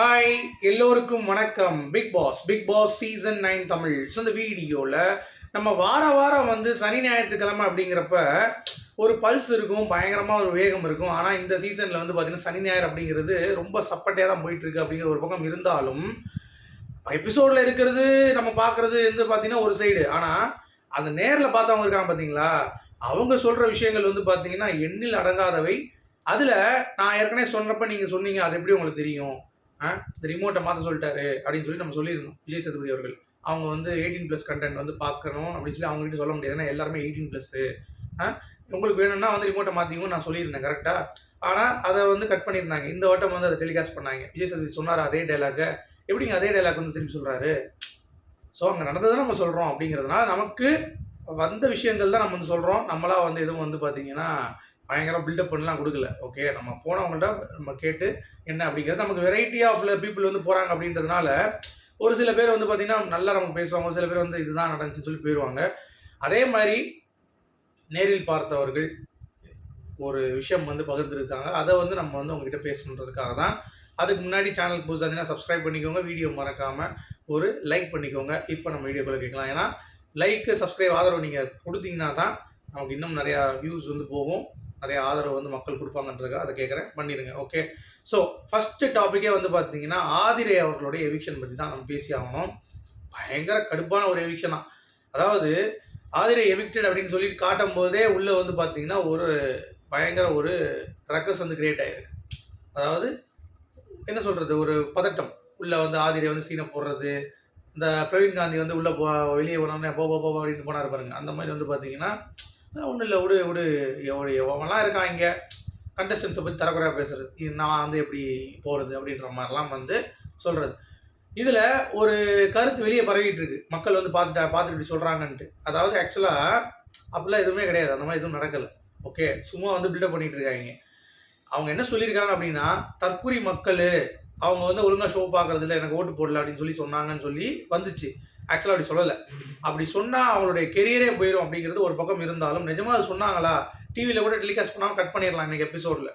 Hi எல்லோருக்கும் வணக்கம். Big boss big boss season nine Tamil. So இந்த வீடியோவில் நம்ம வார வாரம் வந்து சனி ஞாயிற்றுக்கிழமை அப்படிங்கிறப்ப ஒரு பல்ஸ் இருக்கும் பயங்கரமாக ஒரு வேகம் இருக்கும். ஆனால் இந்த சீசனில் வந்து பார்த்தீங்கன்னா சனி ஞாயிறு அப்படிங்கிறது ரொம்ப சப்பட்டையாக தான் போயிட்டுருக்கு அப்படிங்கிற ஒரு பக்கம் இருந்தாலும் எபிசோடில் இருக்கிறது நம்ம பார்க்குறது வந்து பார்த்தீங்கன்னா ஒரு சைடு ஆனால் அந்த நேரில் பார்த்தவங்க இருக்காங்க பார்த்தீங்களா அவங்க சொல்கிற விஷயங்கள் வந்து பார்த்தீங்கன்னா எண்ணில் அடங்காதவை. அதில் நான் ஏற்கனவே சொன்னப்போ நீங்கள் சொன்னீங்க அது எப்படி உங்களுக்கு தெரியும்? இந்த ரிமோட்டை மாற்ற சொல்லிட்டாரு அப்படின்னு சொல்லி நம்ம சொல்லியிருந்தோம். விஜய் சேதுபதி அவர்கள். அவங்க வந்து எயிட்டீன் ப்ளஸ் கண்டென்ட் வந்து பார்க்கணும் அப்படின்னு சொல்லி அவங்ககிட்ட சொல்ல முடியாது. ஏன்னா எல்லாருமே எயிட்டீன் ப்ளஸ்ஸு உங்களுக்கு வேணும்னா வந்து ரிமோட்டை மாற்றிக்கும் நான் சொல்லியிருந்தேன் கரெக்டாக ஆனால் அதை வந்து கட் பண்ணியிருந்தாங்க. இந்த வட்டம் வந்து அதை டெலிகாஸ்ட் பண்ணாங்க. விஜய் சேதுபதி சொன்னார் அதே டைலாக எப்படிங்க அதே டைலாக் வந்து திரும்பி சொல்கிறாரு ஸோ அங்கே நடந்ததை நம்ம சொல்கிறோம் அப்படிங்கிறதுனால நமக்கு வந்த விஷயங்கள் தான் நம்ம வந்து சொல்கிறோம் நம்மளாக வந்து எதுவும் வந்து பார்த்தீங்கன்னா பயங்கரம் பில்டப் பண்ணலாம் கொடுக்கல. ஓகே நம்ம போனவங்கள்ட்ட நம்ம கேட்டு என்ன அப்படிங்கிறது நமக்கு வெரைட்டி ஆஃப் பீப்புள் வந்து போகிறாங்க அப்படின்றதுனால ஒரு சில பேர் வந்து பார்த்திங்கன்னா நல்லா நமக்கு பேசுவாங்க. ஒரு சில பேர் வந்து இதுதான் நடந்துச்சுன்னு சொல்லி போயிடுவாங்க அதே மாதிரி நேரில் பார்த்தவர்கள் ஒரு விஷயம் வந்து பகிர்ந்துருக்காங்க. அதை வந்து நம்ம வந்து உங்ககிட்ட பேசணுன்றதுக்காக தான். அதுக்கு முன்னாடி சேனல் புதுசாக இருந்தீங்கன்னா சப்ஸ்கிரைப் பண்ணிக்கோங்க. வீடியோ மறக்காமல் ஒரு லைக் பண்ணிக்கோங்க. இப்போ நம்ம வீடியோக்குள்ளே கேட்கலாம். ஏன்னா லைக்கு சப்ஸ்கிரைப் ஆதரவு நீங்கள் கொடுத்தீங்கன்னா தான் நமக்கு இன்னும் நிறையா வியூஸ் வந்து போகும். நிறைய ஆதரவு வந்து மக்கள் கொடுப்பாங்கன்றதுக்காக அதை கேட்குறேன். பண்ணிடுங்க ஓகே ஸோ ஃபஸ்ட்டு டாப்பிக்கே வந்து பார்த்தீங்கன்னா ஆதிரே அவர்களுடைய எவிக்ஷன் பற்றி தான் நம்ம பேசி ஆகணும். பயங்கர கடுப்பான ஒரு எவிக்ஷன் அதாவது ஆதிரை எவிக்டட் அப்படின்னு சொல்லி காட்டும் போதே உள்ளே வந்து பார்த்தீங்கன்னா ஒரு பயங்கர ஒரு ரக்கஸ் வந்து கிரியேட் ஆகிருக்கு அதாவது என்ன சொல்கிறது ஒரு பதட்டம். உள்ளே வந்து ஆதிரை வந்து சீனை போடுறது. இந்த பிரவீன் காந்தி வந்து உள்ளே போ வெளியே போனோடனே போ போ போ அப்படின்னு போனார் பாருங்க. அந்த மாதிரி வந்து பார்த்தீங்கன்னா ஒன்றும் இல்லை விடு விடு எவ்வளோ எவன்லாம் இருக்கான் இங்கே கண்டஸ்டன்ஸை பற்றி தரக்குறையாக பேசுறது. நான் வந்து எப்படி போகிறது அப்படின்ற மாதிரிலாம் வந்து சொல்கிறது இதில் ஒரு கருத்து வெளியே பரவிட்டு இருக்கு. மக்கள் வந்து பார்த்துட்டா பார்த்துட்டு இப்படி சொல்கிறாங்கன்ட்டு அதாவது ஆக்சுவலாக அப்படிலாம் எதுவுமே கிடையாது. அந்த மாதிரி எதுவும் நடக்கலை. ஓகே சும்மா வந்து பில்டப் பண்ணிகிட்டு இருக்காங்க. அவங்க என்ன சொல்லியிருக்காங்க அப்படின்னா தற்குறி மக்கள் அவங்க வந்து ஒழுங்காக ஷோ பார்க்கறதில்ல எனக்கு ஓட்டு போடல அப்படின்னு சொல்லி சொன்னாங்கன்னு சொல்லி வந்துச்சு. ஆக்சுவலாக அப்படி சொல்லலை. அப்படி சொன்னால் அவங்களுடைய கெரியரே போயிடும் அப்படிங்கிறது ஒரு பக்கம் இருந்தாலும் நிஜமாக அது சொன்னாங்களா? டிவியில் கூட டெலிகாஸ்ட் பண்ணாமல் கட் பண்ணிடலாம் இன்றைக்கி எபிசோடில்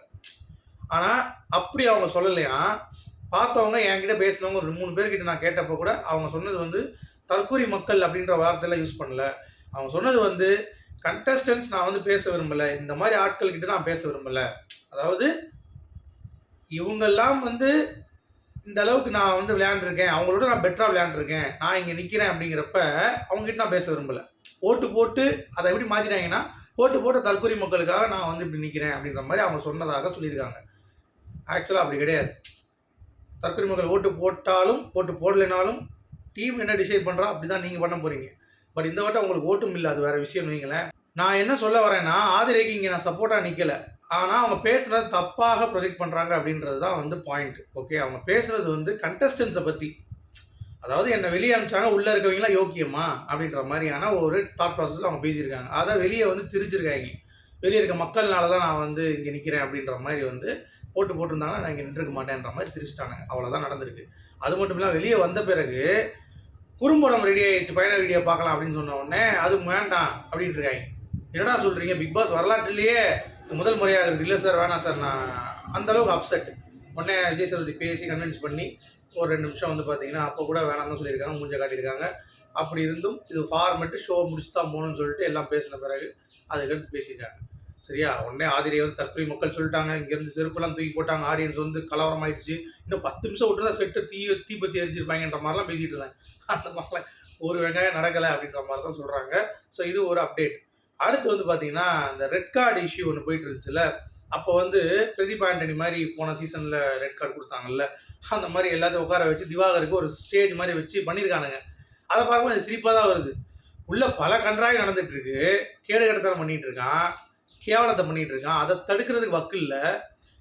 ஆனால் அப்படி அவங்க சொல்லலையா? பார்த்தவங்க என்கிட்ட பேசினவங்க ஒரு மூணு பேர்கிட்ட நான் கேட்டப்போ கூட அவங்க சொன்னது வந்து தற்கூரி மக்கள் அப்படின்ற வார்த்தையெல்லாம் யூஸ் பண்ணல. அவங்க சொன்னது வந்து கண்டஸ்டன்ஸ் நான் வந்து பேச விரும்பலை. இந்த மாதிரி ஆட்கள்கிட்ட நான் பேச விரும்பலை. அதாவது இவங்கெல்லாம் வந்து இந்த அளவுக்கு நான் வந்து விளையாண்டுருக்கேன். அவங்களோட நான் பெட்டராக விளையாண்டுருக்கேன். நான் இங்கே நிற்கிறேன் அப்படிங்கிறப்ப அவங்ககிட்ட நான் பேச விரும்பலை. ஓட்டு போட்டு அதை எப்படி மாற்றிட்டாங்கன்னா ஓட்டு போட்ட தற்கொலை மக்களுக்காக நான் வந்து இப்படி நிற்கிறேன் அப்படின்ற மாதிரி அவங்க சொன்னதாக சொல்லியிருக்காங்க. ஆக்சுவலாக அப்படி கிடையாது. தற்கொலை மக்கள் ஓட்டு போட்டாலும் ஓட்டு போடலைனாலும் டீம் என்ன டிசைட் பண்ணுறா அப்படி தான் நீங்கள் பண்ண போகிறீங்க பட் இந்த வாட்டம் உங்களுக்கு ஓட்டும் இல்லை அது வேறு விஷயம் வைங்களேன். நான் என்ன சொல்ல வரேன்னா ஆதிரைக்கு இங்கே நான் சப்போர்ட்டாக நிற்கலை ஆனால் அவங்க பேசுகிறது தப்பாக ப்ரொஜெக்ட் பண்ணுறாங்க அப்படின்றது தான் வந்து பாயிண்ட் ஓகே அவங்க பேசுகிறது வந்து கண்டஸ்டன்ஸை பற்றி அதாவது என்னை வெளியே அனுப்பிச்சாங்க உள்ளே இருக்கவங்களாம் யோக்கியமா? அப்படின்ற மாதிரியான ஒரு தாட் ப்ராசஸில் அவங்க பேசியிருக்காங்க. அதை வெளியே வந்து திரிச்சிருக்காங்க வெளியே இருக்க மக்கள்னால தான் நான் வந்து இங்கே நிற்கிறேன் அப்படின்ற மாதிரி வந்து போட்டு போட்டிருந்தாங்க. நான் இங்கே நின்றுக்க மாட்டேன்ற மாதிரி திரிச்சிட்டாங்க அவ்வளோதான் நடந்திருக்கு. அது மட்டும் இல்லாமல் வெளியே வந்த பிறகு குறும்படம் ரெடி ஆயிடுச்சு. பயண வீடியோ பார்க்கலாம் அப்படின்னு சொன்ன உடனே அது வேண்டாம் அப்படின்ட்டு இருக்காங்க. என்னடா சொல்கிறீங்க பிக் பாஸ் வரலாற்றுலையே முதல் முறையாக இருக்குது இல்லை சார் வேணாம் சார் நான் அந்தளவுக்கு அப்செட் உடனே விஜய் சேதுபதி பேசி கன்வின்ஸ் பண்ணி ஒரு ரெண்டு நிமிஷம் வந்து பார்த்தீங்கன்னா அப்போ கூட வேணாம்னு சொல்லியிருக்காங்க மூஞ்சை காட்டியிருக்காங்க. அப்படி இருந்தும் இது ஃபார்மெட்டு ஷோ முடிச்சு தான் போகணும்னு சொல்லிட்டு எல்லாம் பேசின பிறகு அதுக்கடுத்து பேசிட்டாங்க. சரியா? உடனே ஆதிரியை வந்து தற்கொலை மக்கள் சொல்லிட்டாங்க இங்கேருந்து செருப்பெல்லாம் தூக்கி போட்டாங்க ஆடியன்ஸ் வந்து கலவரம் ஆயிடுச்சு இன்னும் பத்து நிமிஷம் விட்டு செட்டு தீ தீப்பத்தி எரிஞ்சிருப்பாங்கன்ற மாதிரிலாம் பேசிட்டு இருந்தாங்க. அந்த மாதிரிலாம் ஒரு வெங்காயம் நடக்கலை அப்படின்ற மாதிரி தான் சொல்கிறாங்க ஸோ இது ஒரு அப்டேட் அடுத்து வந்து பார்த்தீங்கன்னா இந்த ரெட் கார்டு இஷ்யூ ஒன்று போயிட்டு இருந்துச்சுல அப்போ வந்து பிரதீப் ஆண்டனி மாதிரி போன சீசனில் ரெட் கார்டு கொடுத்தாங்கல்ல? அந்த மாதிரி எல்லாத்தையும் உட்கார வச்சு திவாகருக்கு ஒரு ஸ்டேஜ் மாதிரி வச்சு பண்ணியிருக்கானுங்க. அதை பார்க்கும்போது அது சிரிப்பாக தான் வருது. உள்ள பல கன்றாய் நடந்துட்டு இருக்கு. கேடு கடத்தனம் பண்ணிட்டு இருக்கான். கேவலத்தை பண்ணிட்டு இருக்கான். அதை தடுக்கிறதுக்கு வக்கு இல்லை.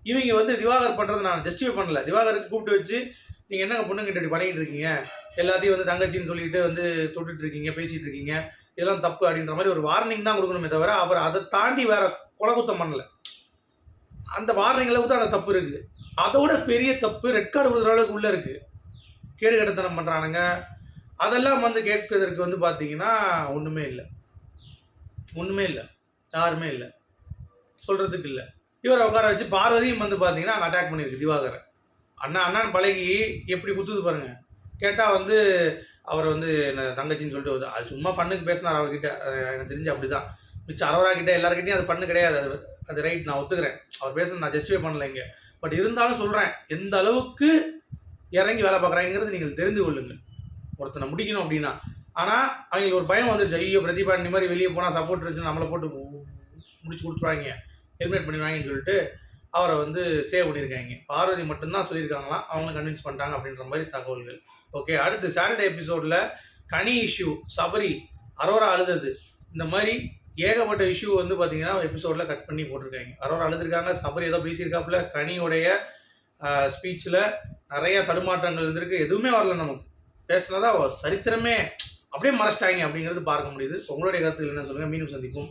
இவங்க வந்து திவாகர் பண்ணுறது நான் ஜஸ்டிஃபை பண்ணல. திவாகருக்கு கூப்பிட்டு வச்சு நீங்கள் என்னங்க பொண்ணுங்கிட்ட இப்படி பண்ணிகிட்டு இருக்கீங்க? எல்லாத்தையும் வந்து தங்கச்சின்னு சொல்லிட்டு வந்து தொட்டுட்டு இருக்கீங்க பேசிகிட்டு இருக்கீங்க. இதெல்லாம் தப்பு அப்படின்ற மாதிரி ஒரு வார்னிங் தான் கொடுக்கணுமே தவிர அவர் அதை தாண்டி வேற குலகுத்தம் பண்ணல. அந்த வார்னிங் அளவுக்கு தான் அந்த தப்பு இருக்குது. அதோட பெரிய தப்பு ரெட் கார்டு கொடுக்குற அளவுக்கு உள்ளே இருக்குது கேடு கடத்தனம் பண்ணுறானுங்க அதெல்லாம் வந்து கேட்பதற்கு வந்து பார்த்தீங்கன்னா ஒன்றுமே இல்லை. ஒன்றுமே இல்லை. யாருமே இல்லை. சொல்கிறதுக்கு இல்லை. இவரை உட்கார வச்சு பார்வதியும் வந்து பார்த்தீங்கன்னா அங்கே அட்டாக் பண்ணியிருக்கு திவாகரை. அண்ணா அண்ணன் பழகி எப்படி குத்துது பாருங்கள் கேட்டால் வந்து அவர் வந்து என்ன தங்கச்சின்னு சொல்லிட்டு வருது அது சும்மா ஃபண்ணுக்கு பேசினார் அவர்கிட்ட. எனக்கு தெரிஞ்சு அப்படி தான் மிச்சம் அரோரா எல்லாருக்கிட்டையும் அது ஃபன்னு கிடையாது. அது அது ரைட் நான் ஒத்துக்கிறேன். அவர் பேசுறது நான் ஜஸ்டிஃபை பண்ணல இங்கே. பட் இருந்தாலும் சொல்கிறேன் எந்த அளவுக்கு இறங்கி வேலை பார்க்குறாங்கிறது நீங்கள் தெரிந்து கொள்ளுங்கள். ஒருத்தனை முடிக்கணும் அப்படின்னா. ஆனால் அவங்களுக்கு ஒரு பயம் வந்துருச்சு. ஐயோ பிரதீபா இந்த மாதிரி வெளியே போனால் சப்போர்ட் இருந்துச்சு நம்மளை போட்டு முடிச்சு கொடுத்துருவாங்க. ஹெல்மெட் பண்ணிடுவாங்கன்னு சொல்லிட்டு அவரை வந்து சேவ் பண்ணியிருக்காங்க. பார்வதி மட்டும்தான் சொல்லியிருக்காங்களாம் அவங்க கன்வின்ஸ் பண்ணிட்டாங்க அப்படின்ற மாதிரி தகவல்கள். ஓகே அடுத்து சாட்டர்டே எபிசோடில் கனி இஷ்யூ சபரி அரோரா அழுதது. இந்த மாதிரி ஏகப்பட்ட இஷ்யூ வந்து பார்த்தீங்கன்னா எபிசோடில் கட் பண்ணி போட்டிருக்காங்க. அரோரா அழுதுருக்காங்க சபரி ஏதோ பேசியிருக்காப்புல. கனியோடைய ஸ்பீச்சில் நிறைய தடுமாற்றங்கள் இருந்திருக்கு. எதுவுமே வரல நமக்கு. பேசினதா சரித்திரமே அப்படியே மறைச்சிட்டாங்க அப்படிங்கிறது பார்க்க முடியுது. ஸோ உங்களுடைய கருத்துக்கள் என்ன சொல்லுங்கள் மீண்டும் சந்திப்போம்.